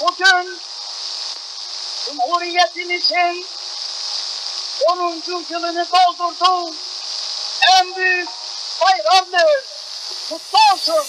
bugün Cumhuriyetimizin 10. yılını doldurdu. En büyük bayramdır. Kutlu olsun.